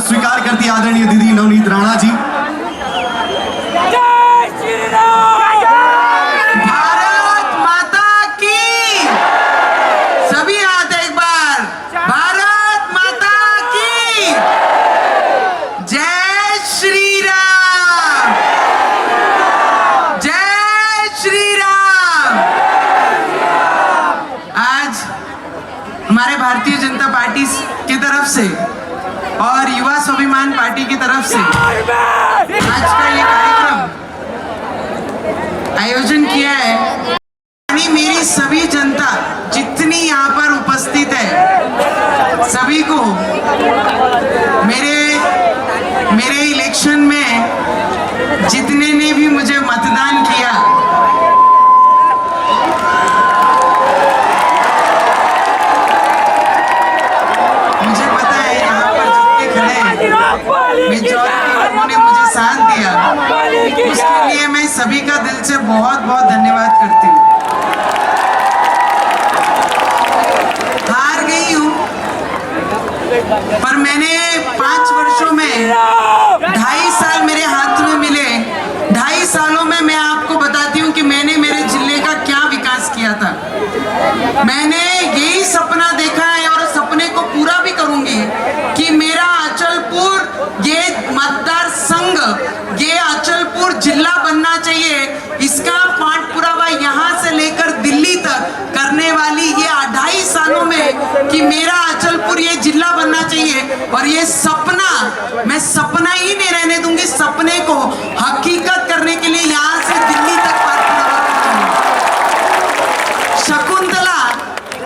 स्वीकार करती आदरणीय दीदी नवनीत राणा जी। आज का ये कार्यक्रम आयोजन किया है। यानी मेरी सभी जनता जितनी यहाँ पर उपस्थित है सभी को उसके लिए मैं सभी का दिल से बहुत बहुत धन्यवाद करती हूँ। हार गई हूँ पर मैंने पाँच वर्षों में ढाई साल मेरे हाथ बनना चाहिए। इसका पाठ पुरावा यहाँ से लेकर दिल्ली तक करने वाली ये अढ़ाई सालों में कि मेरा अचलपुर ये जिला बनना चाहिए। और ये सपना, मैं सपना ही नहीं रहने दूँगी सपने को हकीकत करने के लिए यहाँ से दिल्ली तक शकुंतला,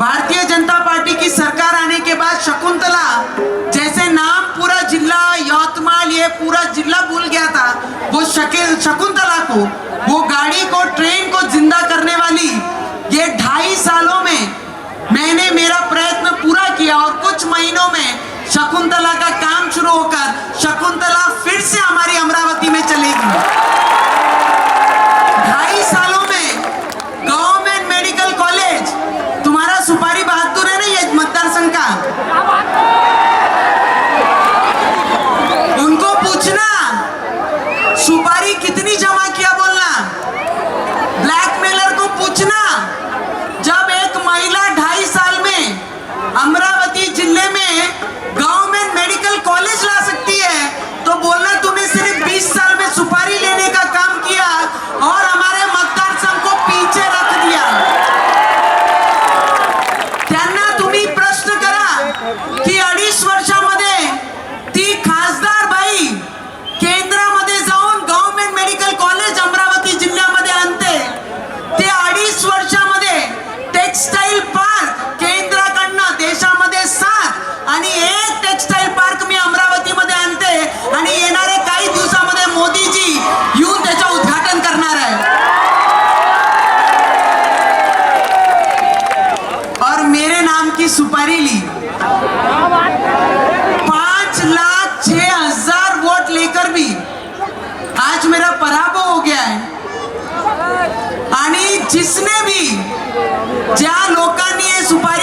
भारतीय जनता पार्टी की सरकार आने के बाद शकुंतला, जैसे नाम पूरा जिला यौतमाल ये पूरा जिला भूल गया था, वो शकुंतला को वो गाड़ी को ट्रेन को ज़िंदा करने वाली। ये ढाई सालों में मैंने मेरा प्रयत्न पूरा किया और कुछ महीनों में शकुंतला का काम शुरू होकर शकुंतला अडीच वर्षामध्ये ती खासदार बाई केंद्र isso, Pai.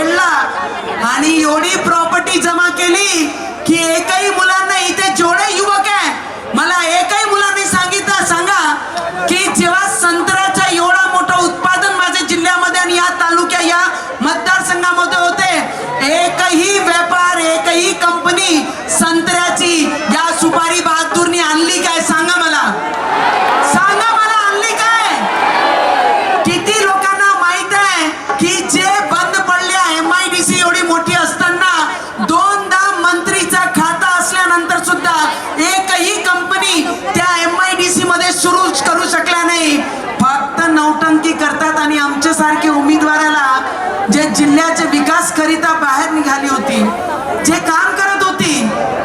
आणि एवढी प्रॉपर्टी जमा केली की एकही मुलांना इथे जेवढे युवक आहे मला एकही मुलांनी सांगितलं सांगा की जेव्हा संत्र्याचा एवढा मोठं उत्पादन माझ्या जिल्ह्यामध्ये आणि या तालुक्या या मतदारसंघामध्ये होते एकही व्यापार एकही कंपनी संत्र्याची या सुपारी बहादूरनी आणली काय? सांगा मला. सांगा मला आणली काय? किती लोकांना माहीत आहे की जे जिल्ह्याचे विकास करिता बाहेर निघाली होती. जे काम करत होती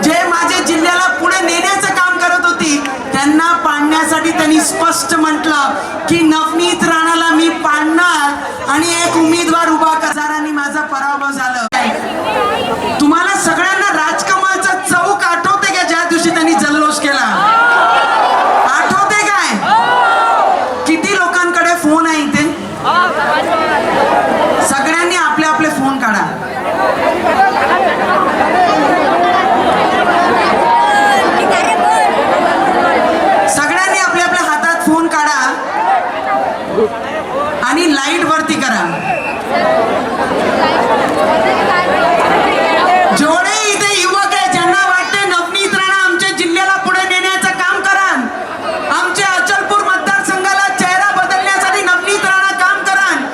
जे माझ्या जिल्ह्याला पुढे नेण्याचं काम करत होती त्यांना पाडण्यासाठी त्यांनी स्पष्ट म्हटलं की नवनीत राणाला मी पाडणार आणि एक उमेदवार उभा करारांनी माझा पराभव झाला तुम्हाला सगळ्यांना राजकमलचा चौक आठवते का ज्या दिवशी त्यांनी जल्लोष केला आठवते काय किती लोकांकडे फोन आहे इथे सगळ्यांनी आपले आपले फोन काढा सगळ्यांनी आपल्या आपल्या हातात फोन काढा आणि लाइट वरती करा. जेवढे इथे युवक आहे ज्यांना वाटते नवनीत राणा आमच्या जिल्ह्याला पुढे नेण्याचं काम करान आमच्या अचलपूर मतदारसंघाला चेहरा बदलण्यासाठी नवनीत राणा काम करान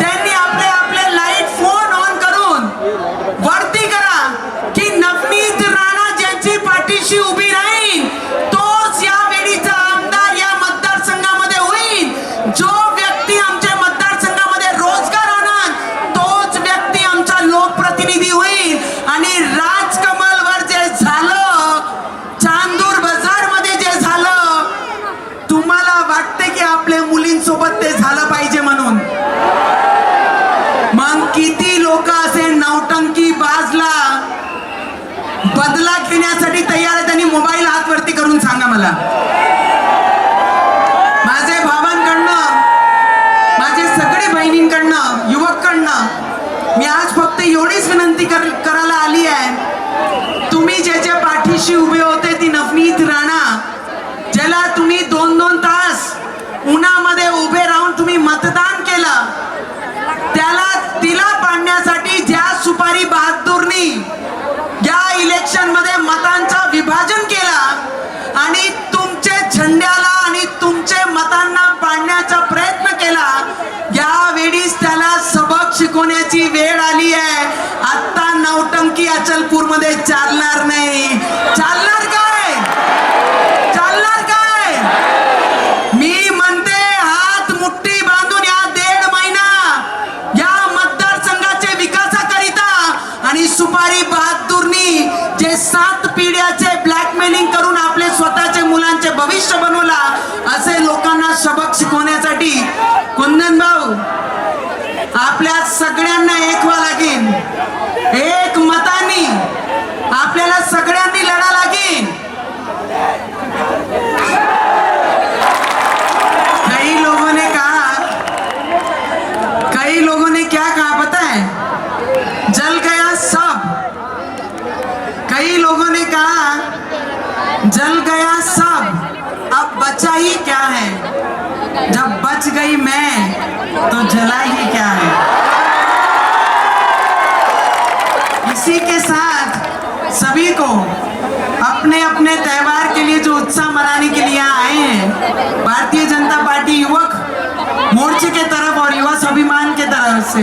त्यांनी आपले आपले लाइट फोन ऑन करून वरती करा की नवनीत राणा ज्यांची पाठीशी उभी तुम्हाला वाटते की आपल्या मुलींसोबत ते झालं पाहिजे म्हणून? मग किती लोक असे नौटंकी बाजला बदला घेण्यासाठी तयार आहेत आणि मोबाईल हातवरती करून सांगा मला. माझे भावांकडनं माझे सगळे बहिणींकडनं युवककडनं मी आज फक्त एवढीच विनंती कर करायला आली आहे. तुम्ही ज्याच्या पाठीशी उभे होते ती नवनीत राणा ज्याला तुम्ही दोन दोन तास उन्हामध्ये उभे राहून तुम्ही मतदान केलं त्याला तिला पाडण्यासाठी ज्या सुपारी बहादूरनी या इलेक्शनमध्ये मतांचा विभाजन केला आणि तुमचे झेंड्याला आणि तुमचे मतांना पाडण्याचा प्रयत्न केला. यावेळीच त्याला सबक शिकवण्याची वेळ आली आहे. आता नौटंकी अचलपूरमध्ये चालणार काय चालणार काय मी म्हणते हात मुठ्ठी बांधून या दीड महिना या मतदारसंघाचे विकासाकरिता आणि सुपारी बहादूरनी जे सात पिढ्याचे बच गई मैं तो जला ही क्या है? इसी के साथ सभी को अपने अपने त्यौहार के लिए जो उत्साह मनाने के लिए आए हैं, भारतीय जनता पार्टी युवक मोर्चे के तरफ़ और युवा स्वाभिमान के तरफ़ से।